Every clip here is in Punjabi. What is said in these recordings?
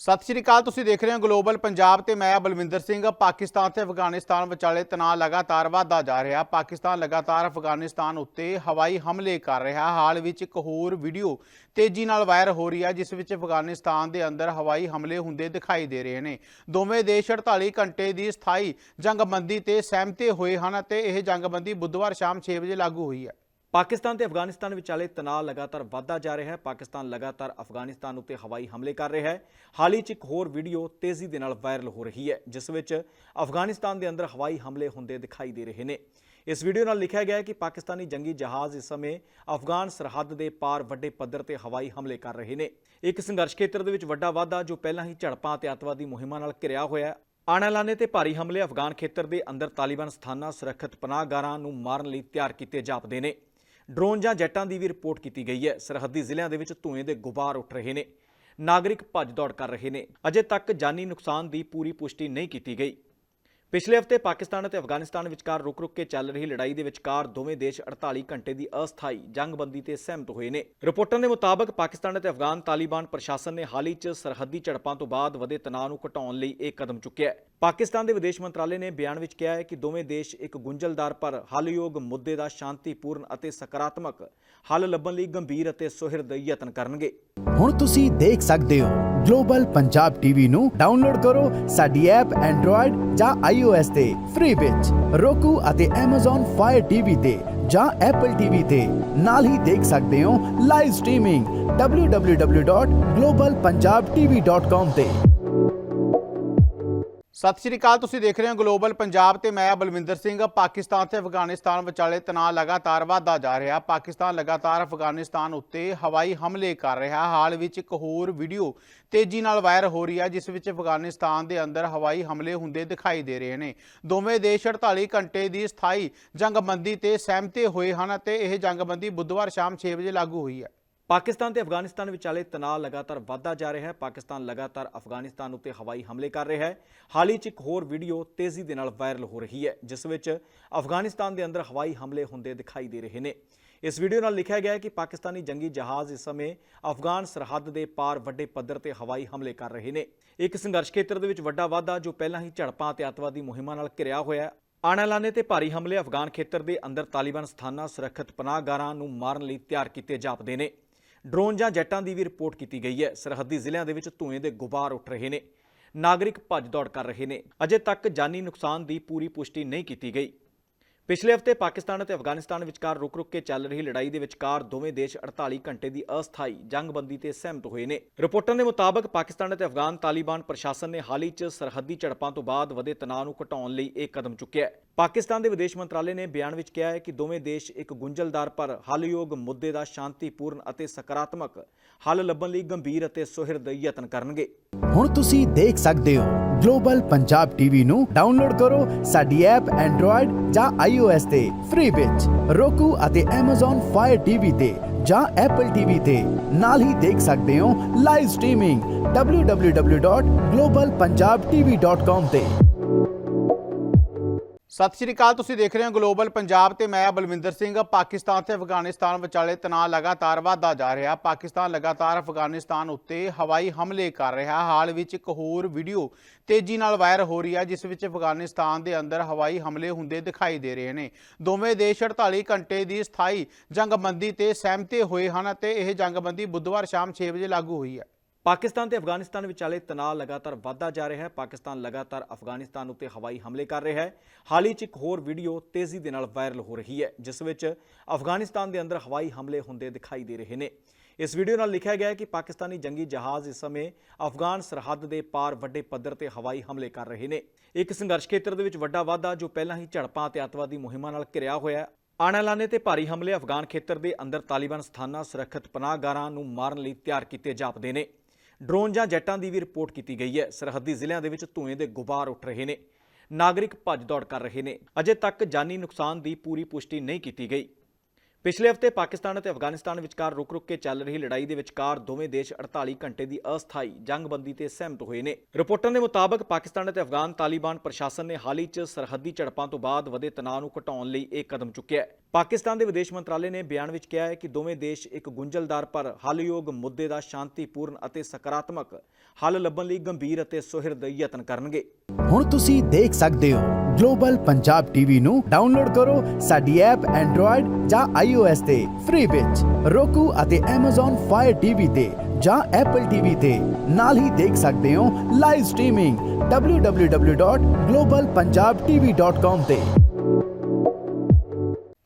ਸਤਿ ਸ਼੍ਰੀ ਅਕਾਲ, ਤੁਸੀਂ ਦੇਖ ਰਹੇ ਹੋ ਗਲੋਬਲ ਪੰਜਾਬ ਤੇ ਮੈਂ ਬਲਵਿੰਦਰ ਸਿੰਘ। ਪਾਕਿਸਤਾਨ ਤੇ ਅਫਗਾਨਿਸਤਾਨ ਵਿਚਾਲੇ ਤਣਾਅ ਲਗਾਤਾਰ ਵਧਦਾ ਜਾ ਰਿਹਾ। ਪਾਕਿਸਤਾਨ ਲਗਾਤਾਰ ਅਫਗਾਨਿਸਤਾਨ ਉੱਤੇ ਹਵਾਈ ਹਮਲੇ ਕਰ ਰਿਹਾ। ਹਾਲ ਵਿੱਚ ਇੱਕ ਹੋਰ ਵੀਡੀਓ ਤੇਜ਼ੀ ਨਾਲ ਵਾਇਰਲ ਹੋ ਰਹੀ ਹੈ, ਜਿਸ ਵਿੱਚ ਅਫਗਾਨਿਸਤਾਨ ਦੇ ਅੰਦਰ ਹਵਾਈ ਹਮਲੇ ਹੁੰਦੇ ਦਿਖਾਈ ਦੇ ਰਹੇ ਨੇ। ਦੋਵੇਂ ਦੇਸ਼ 48 ਘੰਟੇ ਦੀ ਸਥਾਈ ਜੰਗਬੰਦੀ ਤੇ ਸਹਿਮਤੇ ਹੋਏ ਹਨ ਅਤੇ ਇਹ ਜੰਗਬੰਦੀ ਬੁੱਧਵਾਰ ਸ਼ਾਮ 6 ਵਜੇ ਲਾਗੂ ਹੋਈ ਹੈ। ਪਾਕਿਸਤਾਨ ਤੇ ਅਫਗਾਨਿਸਤਾਨ ਵਿਚਾਲੇ ਤਣਾਅ ਲਗਾਤਾਰ ਵਧਦਾ ਜਾ ਰਿਹਾ ਹੈ। ਪਾਕਿਸਤਾਨ ਲਗਾਤਾਰ ਅਫਗਾਨਿਸਤਾਨ ਉੱਤੇ ਹਵਾਈ ਹਮਲੇ ਕਰ ਰਿਹਾ ਹੈ। ਹਾਲ ਹੀ 'ਚ ਇੱਕ ਹੋਰ ਵੀਡੀਓ ਤੇਜ਼ੀ ਦੇ ਨਾਲ ਵਾਇਰਲ ਹੋ ਰਹੀ ਹੈ, ਜਿਸ ਵਿੱਚ ਅਫਗਾਨਿਸਤਾਨ ਦੇ ਅੰਦਰ ਹਵਾਈ ਹਮਲੇ ਹੁੰਦੇ ਦਿਖਾਈ ਦੇ ਰਹੇ ਨੇ। ਇਸ ਵੀਡੀਓ ਨਾਲ ਲਿਖਿਆ ਗਿਆ ਹੈ ਕਿ ਪਾਕਿਸਤਾਨੀ ਜੰਗੀ ਜਹਾਜ਼ ਇਸ ਸਮੇਂ ਅਫਗਾਨ ਸਰਹੱਦ ਦੇ ਪਾਰ ਵੱਡੇ ਪੱਧਰ ਤੇ ਹਵਾਈ ਹਮਲੇ ਕਰ ਰਹੇ ਨੇ। ਇੱਕ ਸੰਘਰਸ਼ ਖੇਤਰ ਦੇ ਵਿੱਚ ਵੱਡਾ ਵਾਧਾ, ਜੋ ਪਹਿਲਾਂ ਹੀ ਝੜਪਾਂ ਤੇ ਅੱਤਵਾਦੀ ਮੁਹਿੰਮਾਂ ਨਾਲ ਘਿਰਿਆ ਹੋਇਆ ਹੈ। ਆਣਾਲਾਨੇ ਤੇ ਭਾਰੀ ਹਮਲੇ ਅਫਗਾਨ ਖੇਤਰ ਦੇ ਅੰਦਰ ਤਾਲਿਬਾਨ ਸਥਾਨਾਂ ਸੁਰੱਖਿਅਤ ਪਨਾਹਗਾਰਾਂ ਨੂੰ ਮਾਰਨ ਲਈ ਤਿਆਰ ਕੀਤੇ ਜਾਪਦੇ ਨੇ। ਡਰੋਨ ਜਾਂ ਜੈਟਾਂ ਦੀ ਵੀ ਰਿਪੋਰਟ ਕੀਤੀ ਗਈ ਹੈ। ਸਰਹੱਦੀ ਜ਼ਿਲ੍ਹਿਆਂ ਦੇ ਵਿੱਚ ਧੂਏ ਦੇ ਗੁਬਾਰ ਉੱਠ ਰਹੇ ਨੇ। ਨਾਗਰਿਕ ਭੱਜ ਦੌੜ ਕਰ ਰਹੇ ਨੇ। ਅਜੇ ਤੱਕ ਜਾਨੀ ਨੁਕਸਾਨ ਦੀ ਪੂਰੀ ਪੁਸ਼ਟੀ ਨਹੀਂ ਕੀਤੀ ਗਈ। ਪਿਛਲੇ ਹਫ਼ਤੇ ਪਾਕਿਸਤਾਨ ਅਤੇ ਅਫਗਾਨਿਸਤਾਨ ਵਿਚਕਾਰ ਰੁਕ-ਰੁਕ ਕੇ ਚੱਲ ਰਹੀ ਲੜਾਈ ਦੇ ਵਿਚਕਾਰ ਦੋਵੇਂ ਦੇਸ਼ 48 ਘੰਟੇ ਦੀ ਅਸਥਾਈ ਜੰਗਬੰਦੀ ਤੇ ਸਹਿਮਤ ਹੋਏ ਨੇ। ਰਿਪੋਰਟਾਂ ਦੇ ਮੁਤਾਬਕ ਪਾਕਿਸਤਾਨ ਅਤੇ ਅਫਗਾਨ ਤਾਲਿਬਾਨ ਪ੍ਰਸ਼ਾਸਨ ਨੇ ਹਾਲ ਹੀ 'ਚ ਸਰਹੱਦੀ ਝੜਪਾਂ ਤੋਂ ਬਾਅਦ ਵਧੇ ਤਣਾਅ ਨੂੰ ਘਟਾਉਣ ਲਈ ਇਹ ਕਦਮ ਚੁੱਕਿਆ ਹੈ। ਪਾਕਿਸਤਾਨ ਦੇ ਵਿਦੇਸ਼ ਮੰਤਰਾਲੇ ਨੇ ਬਿਆਨ ਵਿੱਚ ਕਿਹਾ ਹੈ ਕਿ ਦੋਵੇਂ ਦੇਸ਼ ਇੱਕ ਗੁੰਝਲਦਾਰ ਪਰ ਹੱਲਯੋਗ ਮੁੱਦੇ ਦਾ ਸ਼ਾਂਤੀਪੂਰਨ ਅਤੇ ਸਕਾਰਾਤਮਕ ਹੱਲ ਲੱਭਣ ਲਈ ਗੰਭੀਰ ਅਤੇ ਸੁਹਿਰਦ ਯਤਨ ਕਰਨਗੇ। ਹੁਣ ਤੁਸੀਂ ਦੇਖ ਸਕਦੇ ਹੋ ਗਲੋਬਲ ਪੰਜਾਬ ਟੀਵੀ ਨੂੰ ਡਾਊਨਲੋਡ ਕਰੋ ਸਾਡੀ ਐਪ ਐਂਡਰੋਇਡ ਜਾਂ iOS ਤੇ ਫ੍ਰੀ ਵਿੱਚ roku ਅਤੇ Amazon Fire TV ਤੇ ਜਾਂ Apple TV ਤੇ ਨਾਲ ਹੀ ਦੇਖ ਸਕਦੇ ਹੋ ਲਾਈਵ ਸਟ੍ਰੀਮਿੰਗ www.globalpunjabtv.com ਤੇ ਸਤਿ ਸ਼੍ਰੀ ਅਕਾਲ, ਤੁਸੀਂ ਦੇਖ ਰਹੇ ਹੋ ਗਲੋਬਲ ਪੰਜਾਬ ਤੇ ਮੈਂ ਬਲਵਿੰਦਰ ਸਿੰਘ। ਪਾਕਿਸਤਾਨ ਤੇ ਅਫਗਾਨਿਸਤਾਨ ਵਿਚਾਲੇ ਤਣਾਅ ਲਗਾਤਾਰ ਵਧਦਾ ਜਾ ਰਿਹਾ। ਪਾਕਿਸਤਾਨ ਲਗਾਤਾਰ ਅਫਗਾਨਿਸਤਾਨ ਉੱਤੇ ਹਵਾਈ ਹਮਲੇ ਕਰ ਰਿਹਾ। ਹਾਲ ਵਿੱਚ ਇੱਕ ਹੋਰ ਵੀਡੀਓ ਤੇਜ਼ੀ ਨਾਲ ਵਾਇਰਲ ਹੋ ਰਹੀ ਹੈ, ਜਿਸ ਵਿੱਚ ਅਫਗਾਨਿਸਤਾਨ ਦੇ ਅੰਦਰ ਹਵਾਈ ਹਮਲੇ ਹੁੰਦੇ ਦਿਖਾਈ ਦੇ ਰਹੇ ਨੇ। ਦੋਵੇਂ ਦੇਸ਼ 48 ਘੰਟੇ ਦੀ ਸਥਾਈ ਜੰਗਬੰਦੀ ਤੇ ਸਹਿਮਤੀ ਹੋਏ ਹਨ ਅਤੇ ਇਹ ਜੰਗਬੰਦੀ ਬੁੱਧਵਾਰ ਸ਼ਾਮ 6 ਵਜੇ ਲਾਗੂ ਹੋਈ ਹੈ। ਪਾਕਿਸਤਾਨ ਤੇ ਅਫਗਾਨਿਸਤਾਨ ਵਿਚਾਲੇ ਤਣਾਅ ਲਗਾਤਾਰ ਵਧਦਾ ਜਾ ਰਿਹਾ ਹੈ। ਪਾਕਿਸਤਾਨ ਲਗਾਤਾਰ ਅਫਗਾਨਿਸਤਾਨ ਉੱਤੇ ਹਵਾਈ ਹਮਲੇ ਕਰ ਰਿਹਾ ਹੈ। ਹਾਲ ਹੀ 'ਚ ਇੱਕ ਹੋਰ ਵੀਡੀਓ ਤੇਜ਼ੀ ਦੇ ਨਾਲ ਵਾਇਰਲ ਹੋ ਰਹੀ ਹੈ, ਜਿਸ ਵਿੱਚ ਅਫਗਾਨਿਸਤਾਨ ਦੇ ਅੰਦਰ ਹਵਾਈ ਹਮਲੇ ਹੁੰਦੇ ਦਿਖਾਈ ਦੇ ਰਹੇ ਨੇ। ਇਸ ਵੀਡੀਓ ਨਾਲ ਲਿਖਿਆ ਗਿਆ ਹੈ ਕਿ ਪਾਕਿਸਤਾਨੀ ਜੰਗੀ ਜਹਾਜ਼ ਇਸ ਸਮੇਂ ਅਫਗਾਨ ਸਰਹੱਦ ਦੇ ਪਾਰ ਵੱਡੇ ਪੱਧਰ ਤੇ ਹਵਾਈ ਹਮਲੇ ਕਰ ਰਹੇ ਨੇ। ਇੱਕ ਸੰਘਰਸ਼ ਖੇਤਰ ਦੇ ਵਿੱਚ ਵੱਡਾ ਵਾਧਾ, ਜੋ ਪਹਿਲਾਂ ਹੀ ਝੜਪਾਂ ਤੇ ਅੱਤਵਾਦੀ ਮੁਹਿੰਮਾਂ ਨਾਲ ਘਿਰਿਆ ਹੋਇਆ ਹੈ। ਆਣਾਲਾਨੇ ਤੇ ਭਾਰੀ ਹਮਲੇ ਅਫਗਾਨ ਖੇਤਰ ਦੇ ਅੰਦਰ ਤਾਲਿਬਾਨ ਸਥਾਨਾਂ, ਸੁਰੱਖਿਅਤ ਪਨਾਹਗਾਰਾਂ ਨੂੰ ਮਾਰਨ ਲਈ ਤਿਆਰ ਕੀਤੇ ਜਾਪਦੇ ਨੇ। ਡਰੋਨ ਜਾਂ ਜੈਟਾਂ ਦੀ ਵੀ ਰਿਪੋਰਟ ਕੀਤੀ ਗਈ ਹੈ। ਸਰਹੱਦੀ ਜ਼ਿਲ੍ਹਿਆਂ ਦੇ ਵਿੱਚ ਧੂਏ ਦੇ ਗੁਬਾਰ ਉੱਠ ਰਹੇ ਨੇ। ਨਾਗਰਿਕ ਭੱਜ ਦੌੜ ਕਰ ਰਹੇ ਨੇ। ਅਜੇ ਤੱਕ ਜਾਨੀ ਨੁਕਸਾਨ ਦੀ ਪੂਰੀ ਪੁਸ਼ਟੀ ਨਹੀਂ ਕੀਤੀ ਗਈ। ਪਿਛਲੇ ਹਫ਼ਤੇ ਪਾਕਿਸਤਾਨ ਅਤੇ ਅਫਗਾਨਿਸਤਾਨ ਵਿਚਕਾਰ ਰੁਕ-ਰੁਕ ਕੇ ਚੱਲ ਰਹੀ ਲੜਾਈ ਦੇ ਵਿਚਕਾਰ ਦੋਵੇਂ ਦੇਸ਼ 48 ਘੰਟੇ ਦੀ ਅਸਥਾਈ ਜੰਗਬੰਦੀ ਤੇ ਸਹਿਮਤ ਹੋਏ ਨੇ। ਰਿਪੋਰਟਾਂ ਦੇ ਮੁਤਾਬਕ ਪਾਕਿਸਤਾਨ ਅਤੇ ਅਫਗਾਨ ਤਾਲਿਬਾਨ ਪ੍ਰਸ਼ਾਸਨ ਨੇ ਹਾਲ ਹੀ 'ਚ ਸਰਹੱਦੀ ਝੜਪਾਂ ਤੋਂ ਬਾਅਦ ਵਧੇ ਤਣਾਅ ਨੂੰ ਘਟਾਉਣ ਲਈ ਇਹ ਕਦਮ ਚੁੱਕਿਆ ਹੈ। ਪਾਕਿਸਤਾਨ ਦੇ ਵਿਦੇਸ਼ ਮੰਤਰਾਲੇ ਨੇ ਬਿਆਨ ਵਿੱਚ ਕਿਹਾ ਹੈ ਕਿ ਦੋਵੇਂ ਦੇਸ਼ ਇੱਕ ਗੁੰਝਲਦਾਰ ਪਰ ਹੱਲਯੋਗ ਮੁੱਦੇ ਦਾ ਸ਼ਾਂਤੀਪੂਰਨ ਅਤੇ ਸਕਾਰਾਤਮਕ ਹੱਲ ਲੱਭਣ ਲਈ ਗੰਭੀਰ ਅਤੇ ਸੁਹਿਰਦ ਯਤਨ ਕਰਨਗੇ। ਹੁਣ ਤੁਸੀਂ ਦੇਖ ਸਕਦੇ ਹੋ ਗਲੋਬਲ ਪੰਜਾਬ ਟੀਵੀ ਨੂੰ ਡਾਊਨਲੋਡ ਕਰੋ ਸਾਡੀ ਐਪ ਐਂਡਰੋਇਡ ਜਾਂ iOS ਤੇ ਫ੍ਰੀ ਵਿੱਚ। Roku ਅਤੇ Amazon Fire TV ਤੇ ਜਾਂ Apple TV ਤੇ। ਨਾਲ ਹੀ ਦੇਖ ਸਕਦੇ ਹੋ ਲਾਈਵ ਸਟ੍ਰੀਮਿੰਗ www.globalpunjabtv.com ਤੇ। ਸਤਿ ਸ਼੍ਰੀ ਅਕਾਲ, ਤੁਸੀਂ ਦੇਖ ਰਹੇ ਹੋ ਗਲੋਬਲ ਪੰਜਾਬ ਤੇ ਮੈਂ ਬਲਵਿੰਦਰ ਸਿੰਘ। ਪਾਕਿਸਤਾਨ ਤੇ ਅਫਗਾਨਿਸਤਾਨ ਵਿਚਾਲੇ ਤਣਾਅ ਲਗਾਤਾਰ ਵਧਦਾ ਜਾ ਰਿਹਾ। ਪਾਕਿਸਤਾਨ ਲਗਾਤਾਰ ਅਫਗਾਨਿਸਤਾਨ ਉੱਤੇ ਹਵਾਈ ਹਮਲੇ ਕਰ ਰਿਹਾ। ਹਾਲ ਵਿੱਚ ਇੱਕ ਹੋਰ ਵੀਡੀਓ ਤੇਜ਼ੀ ਨਾਲ ਵਾਇਰਲ ਹੋ ਰਹੀ ਹੈ, ਜਿਸ ਵਿੱਚ ਅਫਗਾਨਿਸਤਾਨ ਦੇ ਅੰਦਰ ਹਵਾਈ ਹਮਲੇ ਹੁੰਦੇ ਦਿਖਾਈ ਦੇ ਰਹੇ ਨੇ। ਦੋਵੇਂ ਦੇਸ਼ 48 ਘੰਟੇ ਦੀ ਸਥਾਈ ਜੰਗਬੰਦੀ ਤੇ ਸਹਿਮਤੇ ਹੋਏ ਹਨ ਅਤੇ ਇਹ ਜੰਗਬੰਦੀ ਬੁੱਧਵਾਰ ਸ਼ਾਮ 6 ਵਜੇ ਲਾਗੂ ਹੋਈ ਹੈ। ਪਾਕਿਸਤਾਨ ਤੇ ਅਫਗਾਨਿਸਤਾਨ ਵਿਚਾਲੇ ਤਣਾਅ ਲਗਾਤਾਰ ਵਧਦਾ ਜਾ ਰਿਹਾ ਹੈ। ਪਾਕਿਸਤਾਨ ਲਗਾਤਾਰ ਅਫਗਾਨਿਸਤਾਨ ਉੱਤੇ ਹਵਾਈ ਹਮਲੇ ਕਰ ਰਿਹਾ ਹੈ। ਹਾਲ ਹੀ 'ਚ ਇੱਕ ਹੋਰ ਵੀਡੀਓ ਤੇਜ਼ੀ ਦੇ ਨਾਲ ਵਾਇਰਲ ਹੋ ਰਹੀ ਹੈ, ਜਿਸ ਵਿੱਚ ਅਫਗਾਨਿਸਤਾਨ ਦੇ ਅੰਦਰ ਹਵਾਈ ਹਮਲੇ ਹੁੰਦੇ ਦਿਖਾਈ ਦੇ ਰਹੇ ਨੇ। ਇਸ ਵੀਡੀਓ ਨਾਲ ਲਿਖਿਆ ਗਿਆ ਹੈ ਕਿ ਪਾਕਿਸਤਾਨੀ ਜੰਗੀ ਜਹਾਜ਼ ਇਸ ਸਮੇਂ ਅਫਗਾਨ ਸਰਹੱਦ ਦੇ ਪਾਰ ਵੱਡੇ ਪੱਧਰ ਤੇ ਹਵਾਈ ਹਮਲੇ ਕਰ ਰਹੇ ਨੇ। ਇੱਕ ਸੰਘਰਸ਼ ਖੇਤਰ ਦੇ ਵਿੱਚ ਵੱਡਾ ਵਾਧਾ, ਜੋ ਪਹਿਲਾਂ ਹੀ ਝੜਪਾਂ ਤੇ ਅੱਤਵਾਦੀ ਮੁਹਿੰਮਾਂ ਨਾਲ ਘਿਰਿਆ ਹੋਇਆ ਹੈ। ਆਣਾਲਾਨੇ ਤੇ ਭਾਰੀ ਹਮਲੇ ਅਫਗਾਨ ਖੇਤਰ ਦੇ ਅੰਦਰ ਤਾਲਿਬਾਨ ਸਥਾਨਾਂ ਸੁਰੱਖਿਅਤ ਪਨਾਹਗਾਰਾਂ ਨੂੰ ਮਾਰਨ ਲਈ ਤਿਆਰ ਕੀਤੇ ਜਾਪਦੇ ਨੇ। ਡਰੋਨ ਜਾਂ ਜੈਟਾਂ ਦੀ ਵੀ ਰਿਪੋਰਟ ਕੀਤੀ ਗਈ ਹੈ। ਸਰਹੱਦੀ ਜ਼ਿਲ੍ਹਿਆਂ ਦੇ ਵਿੱਚ ਧੂਏ ਦੇ ਗੁਬਾਰ ਉੱਠ ਰਹੇ ਨੇ। ਨਾਗਰਿਕ ਭੱਜ ਦੌੜ ਕਰ ਰਹੇ ਨੇ। ਅਜੇ ਤੱਕ ਜਾਨੀ ਨੁਕਸਾਨ ਦੀ ਪੂਰੀ ਪੁਸ਼ਟੀ ਨਹੀਂ ਕੀਤੀ ਗਈ। ਪਿਛਲੇ ਹਫ਼ਤੇ ਪਾਕਿਸਤਾਨ ਅਤੇ ਅਫਗਾਨਿਸਤਾਨ ਵਿਚਕਾਰ ਰੁਕ-ਰੁਕ ਕੇ ਚੱਲ ਰਹੀ ਲੜਾਈ ਦੇ ਵਿਚਕਾਰ ਦੋਵੇਂ ਦੇਸ਼ 48 ਘੰਟੇ ਦੀ ਅਸਥਾਈ ਜੰਗਬੰਦੀ ਤੇ ਸਹਿਮਤ ਹੋਏ ਨੇ। ਰਿਪੋਰਟਾਂ ਦੇ ਮੁਤਾਬਕ ਪਾਕਿਸਤਾਨ ਅਤੇ ਅਫਗਾਨ ਤਾਲਿਬਾਨ ਪ੍ਰਸ਼ਾਸਨ ਨੇ ਹਾਲ ਹੀ 'ਚ ਸਰਹੱਦੀ ਝੜਪਾਂ ਤੋਂ ਬਾਅਦ ਵਧੇ ਤਣਾਅ ਨੂੰ ਘਟਾਉਣ ਲਈ ਇਹ ਕਦਮ ਚੁੱਕਿਆ ਹੈ। ਪਾਕਿਸਤਾਨ ਦੇ ਵਿਦੇਸ਼ ਮੰਤਰਾਲੇ ਨੇ ਬਿਆਨ ਵਿੱਚ ਕਿਹਾ ਹੈ ਕਿ ਦੋਵੇਂ ਦੇਸ਼ ਇੱਕ ਗੁੰਝਲਦਾਰ ਪਰ ਹੱਲਯੋਗ ਮੁੱਦੇ ਦਾ ਸ਼ਾਂਤੀਪੂਰਨ ਅਤੇ ਸਕਾਰਾਤਮਕ ਹੱਲ ਲੱਭਣ ਲਈ ਗੰਭੀਰ ਅਤੇ ਸੁਹਿਰਦ ਯਤਨ ਕਰਨਗੇ। ਹੁਣ ਤੁਸੀਂ ਦੇਖ ਸਕਦੇ ਹੋ ਗਲੋਬਲ ਪੰਜਾਬ ਟੀਵੀ ਨੂੰ ਡਾਊਨਲੋਡ ਕਰੋ ਸਾਡੀ ਐਪ ਐਂਡਰੋਇਡ ਜਾਂ iOS ਤੇ ਫ੍ਰੀ ਵਿੱਚ roku ਅਤੇ Amazon Fire TV ਤੇ ਜਾਂ Apple TV ਤੇ ਨਾਲ ਹੀ ਦੇਖ ਸਕਦੇ ਹੋ ਲਾਈਵ ਸਟ੍ਰੀਮਿੰਗ www.globalpunjabtv.com ਤੇ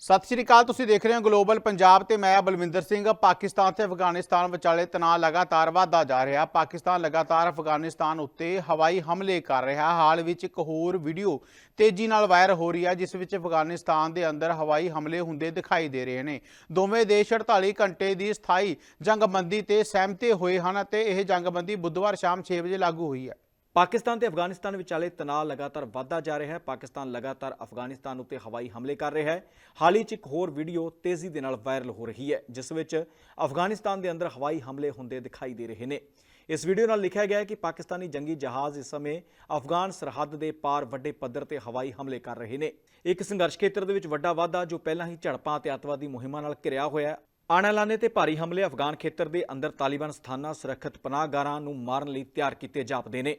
ਸਤਿ ਸ਼੍ਰੀ ਅਕਾਲ, ਤੁਸੀਂ ਦੇਖ ਰਹੇ ਹੋ ਗਲੋਬਲ ਪੰਜਾਬ ਤੇ ਮੈਂ ਬਲਵਿੰਦਰ ਸਿੰਘ। ਪਾਕਿਸਤਾਨ ਤੇ ਅਫਗਾਨਿਸਤਾਨ ਵਿਚਾਲੇ ਤਣਾਅ ਲਗਾਤਾਰ ਵਧਦਾ ਜਾ ਰਿਹਾ। ਪਾਕਿਸਤਾਨ ਲਗਾਤਾਰ ਅਫਗਾਨਿਸਤਾਨ ਉੱਤੇ ਹਵਾਈ ਹਮਲੇ ਕਰ ਰਿਹਾ। ਹਾਲ ਵਿੱਚ ਇੱਕ ਹੋਰ ਵੀਡੀਓ ਤੇਜ਼ੀ ਨਾਲ ਵਾਇਰਲ ਹੋ ਰਹੀ ਹੈ, ਜਿਸ ਵਿੱਚ ਅਫਗਾਨਿਸਤਾਨ ਦੇ ਅੰਦਰ ਹਵਾਈ ਹਮਲੇ ਹੁੰਦੇ ਦਿਖਾਈ ਦੇ ਰਹੇ ਨੇ। ਦੋਵੇਂ ਦੇਸ਼ 48 ਘੰਟੇ ਦੀ ਸਥਾਈ ਜੰਗਬੰਦੀ ਤੇ ਸਹਿਮਤੀ ਹੋਏ ਹਨ ਅਤੇ ਇਹ ਜੰਗਬੰਦੀ ਬੁੱਧਵਾਰ ਸ਼ਾਮ 6 ਵਜੇ ਲਾਗੂ ਹੋਈ ਹੈ। ਪਾਕਿਸਤਾਨ ਤੇ ਅਫਗਾਨਿਸਤਾਨ ਵਿਚਾਲੇ ਤਣਾਅ ਲਗਾਤਾਰ ਵਧਦਾ ਜਾ ਰਿਹਾ ਹੈ। ਪਾਕਿਸਤਾਨ ਲਗਾਤਾਰ ਅਫਗਾਨਿਸਤਾਨ ਉੱਤੇ ਹਵਾਈ ਹਮਲੇ ਕਰ ਰਿਹਾ ਹੈ। ਹਾਲ ਹੀ 'ਚ ਇੱਕ ਹੋਰ ਵੀਡੀਓ ਤੇਜ਼ੀ ਦੇ ਨਾਲ ਵਾਇਰਲ ਹੋ ਰਹੀ ਹੈ, ਜਿਸ ਵਿੱਚ ਅਫਗਾਨਿਸਤਾਨ ਦੇ ਅੰਦਰ ਹਵਾਈ ਹਮਲੇ ਹੁੰਦੇ ਦਿਖਾਈ ਦੇ ਰਹੇ ਨੇ। ਇਸ ਵੀਡੀਓ ਨਾਲ ਲਿਖਿਆ ਗਿਆ ਹੈ ਕਿ ਪਾਕਿਸਤਾਨੀ ਜੰਗੀ ਜਹਾਜ਼ ਇਸ ਸਮੇਂ ਅਫਗਾਨ ਸਰਹੱਦ ਦੇ ਪਾਰ ਵੱਡੇ ਪੱਧਰ ਤੇ ਹਵਾਈ ਹਮਲੇ ਕਰ ਰਹੇ ਨੇ। ਇੱਕ ਸੰਘਰਸ਼ ਖੇਤਰ ਦੇ ਵਿੱਚ ਵੱਡਾ ਵਾਧਾ, ਜੋ ਪਹਿਲਾਂ ਹੀ ਝੜਪਾਂ ਤੇ ਅੱਤਵਾਦੀ ਮੁਹਿੰਮਾਂ ਨਾਲ ਘਿਰਿਆ ਹੋਇਆ ਹੈ। ਆਣਾਲਾਨੇ ਤੇ ਭਾਰੀ ਹਮਲੇ ਅਫਗਾਨ ਖੇਤਰ ਦੇ ਅੰਦਰ ਤਾਲਿਬਾਨ ਸਥਾਨਾਂ, ਸੁਰੱਖਿਅਤ ਪਨਾਹਗਾਰਾਂ ਨੂੰ ਮਾਰਨ ਲਈ ਤਿਆਰ ਕੀਤੇ ਜਾਪਦੇ ਨੇ।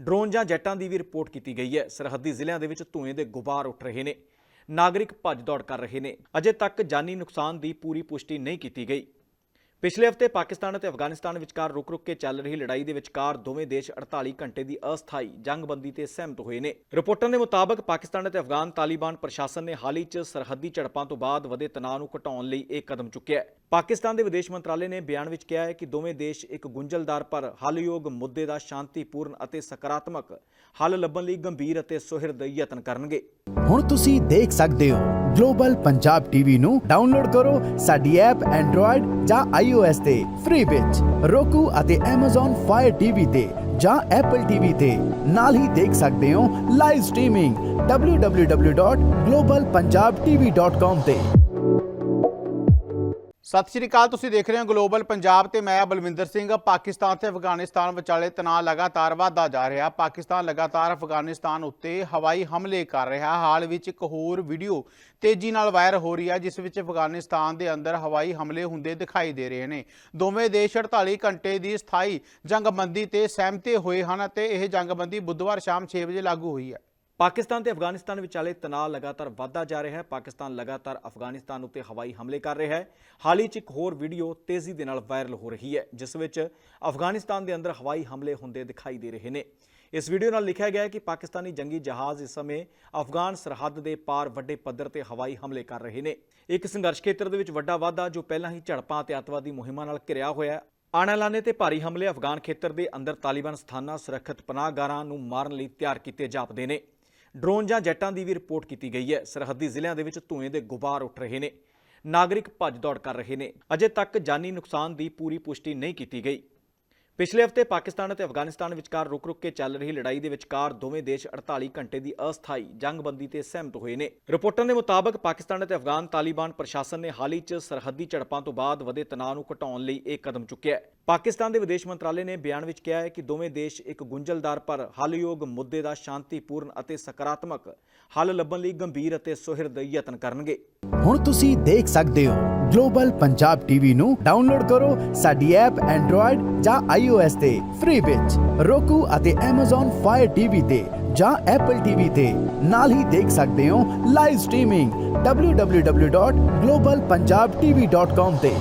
ਡਰੋਨ ਜਾਂ ਜੈਟਾਂ ਦੀ ਵੀ ਰਿਪੋਰਟ ਕੀਤੀ ਗਈ ਹੈ। ਸਰਹੱਦੀ ਜ਼ਿਲ੍ਹਿਆਂ ਦੇ ਵਿੱਚ ਧੂਏ ਦੇ ਗੁਬਾਰ ਉੱਠ ਰਹੇ ਨੇ। ਨਾਗਰਿਕ ਭੱਜ ਦੌੜ ਕਰ ਰਹੇ ਨੇ। ਅਜੇ ਤੱਕ ਜਾਨੀ ਨੁਕਸਾਨ ਦੀ ਪੂਰੀ ਪੁਸ਼ਟੀ ਨਹੀਂ ਕੀਤੀ ਗਈ। ਪਿਛਲੇ ਹਫ਼ਤੇ ਪਾਕਿਸਤਾਨ ਅਤੇ ਅਫਗਾਨਿਸਤਾਨ ਵਿਚਕਾਰ ਰੁਕ-ਰੁਕ ਕੇ ਚੱਲ ਰਹੀ ਲੜਾਈ ਦੇ ਵਿਚਕਾਰ ਦੋਵੇਂ ਦੇਸ਼ 48 ਘੰਟੇ ਦੀ ਅਸਥਾਈ ਜੰਗਬੰਦੀ ਤੇ ਸਹਿਮਤ ਹੋਏ ਨੇ। ਰਿਪੋਰਟਾਂ ਦੇ ਮੁਤਾਬਕ ਪਾਕਿਸਤਾਨ ਅਤੇ ਅਫਗਾਨ ਤਾਲਿਬਾਨ ਪ੍ਰਸ਼ਾਸਨ ਨੇ ਹਾਲ ਹੀ 'ਚ ਸਰਹੱਦੀ ਝੜਪਾਂ ਤੋਂ ਬਾਅਦ ਵਧੇ ਤਣਾਅ ਨੂੰ ਘਟਾਉਣ ਲਈ ਇਹ ਕਦਮ ਚੁੱਕਿਆ ਹੈ। ਪਾਕਿਸਤਾਨ ਦੇ ਵਿਦੇਸ਼ ਮੰਤਰਾਲੇ ਨੇ ਬਿਆਨ ਵਿੱਚ ਕਿਹਾ ਹੈ ਕਿ ਦੋਵੇਂ ਦੇਸ਼ ਇੱਕ ਗੁੰਝਲਦਾਰ ਪਰ ਹੱਲਯੋਗ ਮੁੱਦੇ ਦਾ ਸ਼ਾਂਤੀਪੂਰਨ ਅਤੇ ਸਕਾਰਾਤਮਕ ਹੱਲ ਲੱਭਣ ਲਈ ਗੰਭੀਰ ਅਤੇ ਸੁਹਿਰਦ ਯਤਨ ਕਰਨਗੇ। ਹੁਣ ਤੁਸੀਂ ਦੇਖ ਸਕਦੇ ਹੋ ਗਲੋਬਲ ਪੰਜਾਬ ਟੀਵੀ ਨੂੰ ਡਾਊਨਲੋਡ ਕਰੋ ਸਾਡੀ ਐਪ ਐਂਡਰੋਇਡ ਜਾਂ iOS ਤੇ ਫ੍ਰੀ ਵਿੱਚ roku ਅਤੇ Amazon Fire TV ਤੇ ਜਾਂ Apple TV ਤੇ ਨਾਲ ਹੀ ਦੇਖ ਸਕਦੇ ਹੋ ਲਾਈਵ ਸਟ੍ਰੀਮਿੰਗ www.globalpunjabtv.com ਤੇ ਸਤਿ ਸ਼੍ਰੀ ਅਕਾਲ, ਤੁਸੀਂ ਦੇਖ ਰਹੇ ਹੋ ਗਲੋਬਲ ਪੰਜਾਬ ਤੇ ਮੈਂ ਬਲਵਿੰਦਰ ਸਿੰਘ। ਪਾਕਿਸਤਾਨ ਤੇ ਅਫਗਾਨਿਸਤਾਨ ਵਿਚਾਲੇ ਤਣਾਅ ਲਗਾਤਾਰ ਵਧਦਾ ਜਾ ਰਿਹਾ। ਪਾਕਿਸਤਾਨ ਲਗਾਤਾਰ ਅਫਗਾਨਿਸਤਾਨ ਉੱਤੇ ਹਵਾਈ ਹਮਲੇ ਕਰ ਰਿਹਾ। ਹਾਲ ਵਿੱਚ ਇੱਕ ਹੋਰ ਵੀਡੀਓ ਤੇਜ਼ੀ ਨਾਲ ਵਾਇਰਲ ਹੋ ਰਹੀ ਹੈ, ਜਿਸ ਵਿੱਚ ਅਫਗਾਨਿਸਤਾਨ ਦੇ ਅੰਦਰ ਹਵਾਈ ਹਮਲੇ ਹੁੰਦੇ ਦਿਖਾਈ ਦੇ ਰਹੇ ਨੇ। ਦੋਵੇਂ ਦੇਸ਼ 48 ਘੰਟੇ ਦੀ ਸਥਾਈ ਜੰਗਬੰਦੀ ਤੇ ਸਹਿਮਤੀ ਹੋਏ ਹਨ ਅਤੇ ਇਹ ਜੰਗਬੰਦੀ ਬੁੱਧਵਾਰ ਸ਼ਾਮ 6 ਵਜੇ ਲਾਗੂ ਹੋਈ ਹੈ। ਪਾਕਿਸਤਾਨ ਤੇ ਅਫਗਾਨਿਸਤਾਨ ਵਿਚਾਲੇ ਤਣਾਅ ਲਗਾਤਾਰ ਵਧਦਾ ਜਾ ਰਿਹਾ ਹੈ। ਪਾਕਿਸਤਾਨ ਲਗਾਤਾਰ ਅਫਗਾਨਿਸਤਾਨ ਉੱਤੇ ਹਵਾਈ ਹਮਲੇ ਕਰ ਰਿਹਾ ਹੈ। ਹਾਲ ਹੀ 'ਚ ਇੱਕ ਹੋਰ ਵੀਡੀਓ ਤੇਜ਼ੀ ਦੇ ਨਾਲ ਵਾਇਰਲ ਹੋ ਰਹੀ ਹੈ, ਜਿਸ ਵਿੱਚ ਅਫਗਾਨਿਸਤਾਨ ਦੇ ਅੰਦਰ ਹਵਾਈ ਹਮਲੇ ਹੁੰਦੇ ਦਿਖਾਈ ਦੇ ਰਹੇ ਨੇ। ਇਸ ਵੀਡੀਓ ਨਾਲ ਲਿਖਿਆ ਗਿਆ ਹੈ ਕਿ ਪਾਕਿਸਤਾਨੀ ਜੰਗੀ ਜਹਾਜ਼ ਇਸ ਸਮੇਂ ਅਫਗਾਨ ਸਰਹੱਦ ਦੇ ਪਾਰ ਵੱਡੇ ਪੱਧਰ ਤੇ ਹਵਾਈ ਹਮਲੇ ਕਰ ਰਹੇ ਨੇ। ਇੱਕ ਸੰਘਰਸ਼ ਖੇਤਰ ਦੇ ਵਿੱਚ ਵੱਡਾ ਵਾਧਾ, ਜੋ ਪਹਿਲਾਂ ਹੀ ਝੜਪਾਂ ਤੇ ਅੱਤਵਾਦੀ ਮੁਹਿੰਮਾਂ ਨਾਲ ਘਿਰਿਆ ਹੋਇਆ ਹੈ। ਆਣਾਲਾਨੇ ਤੇ ਭਾਰੀ ਹਮਲੇ ਅਫਗਾਨ ਖੇਤਰ ਦੇ ਅੰਦਰ ਤਾਲਿਬਾਨ ਸਥਾਨਾਂ, ਸੁਰੱਖਿਅਤ ਪਨਾਹਗਾਰਾਂ ਨੂੰ ਮਾਰਨ ਲਈ ਤਿਆਰ ਕੀਤੇ ਜਾਪਦੇ ਨੇ। ਡਰੋਨ ਜਾਂ ਜੈਟਾਂ ਦੀ ਵੀ ਰਿਪੋਰਟ ਕੀਤੀ ਗਈ ਹੈ। ਸਰਹੱਦੀ ਜ਼ਿਲ੍ਹਿਆਂ ਦੇ ਵਿੱਚ ਧੂਏ ਦੇ ਗੁਬਾਰ ਉੱਠ ਰਹੇ ਨੇ। ਨਾਗਰਿਕ ਭੱਜ ਦੌੜ ਕਰ ਰਹੇ ਨੇ। ਅਜੇ ਤੱਕ ਜਾਨੀ ਨੁਕਸਾਨ ਦੀ ਪੂਰੀ ਪੁਸ਼ਟੀ ਨਹੀਂ ਕੀਤੀ ਗਈ। ਪਿਛਲੇ ਹਫ਼ਤੇ ਪਾਕਿਸਤਾਨ ਅਤੇ ਅਫਗਾਨਿਸਤਾਨ ਵਿਚਕਾਰ ਰੁਕ-ਰੁਕ ਕੇ ਚੱਲ ਰਹੀ ਲੜਾਈ ਦੇ ਵਿਚਕਾਰ ਦੋਵੇਂ ਦੇਸ਼ 48 ਘੰਟੇ ਦੀ ਅਸਥਾਈ ਜੰਗਬੰਦੀ ਤੇ ਸਹਿਮਤ ਹੋਏ ਨੇ। ਰਿਪੋਰਟਾਂ ਦੇ ਮੁਤਾਬਕ ਪਾਕਿਸਤਾਨ ਅਤੇ ਅਫਗਾਨ ਤਾਲਿਬਾਨ ਪ੍ਰਸ਼ਾਸਨ ਨੇ ਹਾਲ ਹੀ 'ਚ ਸਰਹੱਦੀ ਝੜਪਾਂ ਤੋਂ ਬਾਅਦ ਵਧੇ ਤਣਾਅ ਨੂੰ ਘਟਾਉਣ ਲਈ ਇਹ ਕਦਮ ਚੁੱਕਿਆ ਹੈ। ਪਾਕਿਸਤਾਨ ਦੇ ਵਿਦੇਸ਼ ਮੰਤਰਾਲੇ ਨੇ ਬਿਆਨ ਵਿੱਚ ਕਿਹਾ ਹੈ ਕਿ ਦੋਵੇਂ ਦੇਸ਼ ਇੱਕ ਗੁੰਝਲਦਾਰ ਪਰ ਹੱਲਯੋਗ ਮੁੱਦੇ ਦਾ ਸ਼ਾਂਤੀਪੂਰਨ ਅਤੇ ਸਕਾਰਾਤਮਕ ਹੱਲ ਲੱਭਣ ਲਈ ਗੰਭੀਰ ਅਤੇ ਸੁਹਿਰਦ ਯਤਨ ਕਰਨਗੇ। ਹੁਣ ਤੁਸੀਂ ਦੇਖ ਸਕਦੇ ਹੋ ਗਲੋਬਲ ਪੰਜਾਬ ਟੀਵੀ ਨੂੰ ਡਾਊਨਲੋਡ ਕਰੋ ਸਾਡੀ ਐਪ ਐਂਡਰੋਇਡ ਜਾਂ iOS ਤੇ ਫ੍ਰੀ ਵਿੱਚ roku ਅਤੇ Amazon Fire TV ਤੇ ਜਾਂ Apple TV ਤੇ ਨਾਲ ਹੀ ਦੇਖ ਸਕਦੇ ਹੋ ਲਾਈਵ ਸਟ੍ਰੀਮਿੰਗ www.globalpunjabtv.com ਤੇ